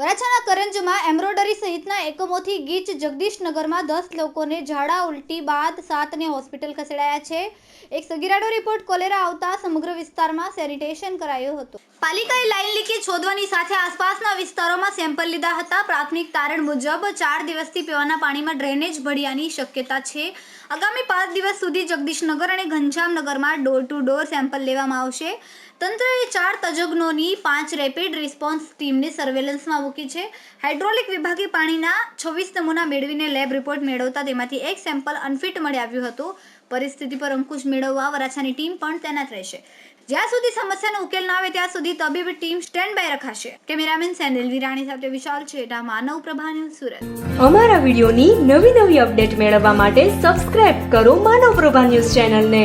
વરાછાના કરંજમાં embroidery સહિતના એકમોથી ગીચ જગદીશનગરમાં દસ લોકોને ઝાડા ઉલટી બાદ સાતને હોસ્પિટલ ખસેડાયા છે. એક સગીરાડો રિપોર્ટ કોલેરા આવતા સમગ્ર વિસ્તારમાં સેનિટેશન કરાયું હતું. પાલિકાએ લાઇન લીકેજ શોધવાની સાથે આસપાસના વિસ્તારોમાં સેમ્પલ લીધા હતા. પ્રાથમિક તારણ મુજબ ચાર દિવસથી પીવાના પાણીમાં ડ્રેનેજ ભળ્યાની શક્યતા છે. આગામી પાંચ દિવસ સુધી જગદીશનગર અને ઘનશ્યામનગરમાં ડોર ટુ ડોર સેમ્પલ લેવામાં આવશે. તંત્રએ ચાર તજજ્ઞોની પાંચ રેપિડ રિસ્પોન્સ ટીમને સર્વેલન્સમાં મૂકી છે. હાઇડ્રોલિક વિભાગે પાણીના છવ્વીસ નમૂના મેળવીને લેબ રિપોર્ટ મેળવતા તેમાંથી એક સેમ્પલ અનફિટ મળી આવ્યું હતું. પરિસ્થિતિ પર અંકુશ મેળવવા વરાછાની ટીમ પણ તૈનાત રહેશે. જ્યાં સુધી સમસ્યાનો ઉકેલ ના આવે ત્યાં સુધી તબીબી ટીમ સ્ટેન્ડ બાય રખાશે. કેમેરામેન સેનિલ વિરાણી સાથે વિશાલ છેડા માનવ પ્રભા ન્યૂઝ સુરત. અમારા વિડીયોની નવી નવી અપડેટ મેળવવા માટે સબસ્ક્રાઇબ કરો માનવ પ્રભા ન્યૂઝ ચેનલને.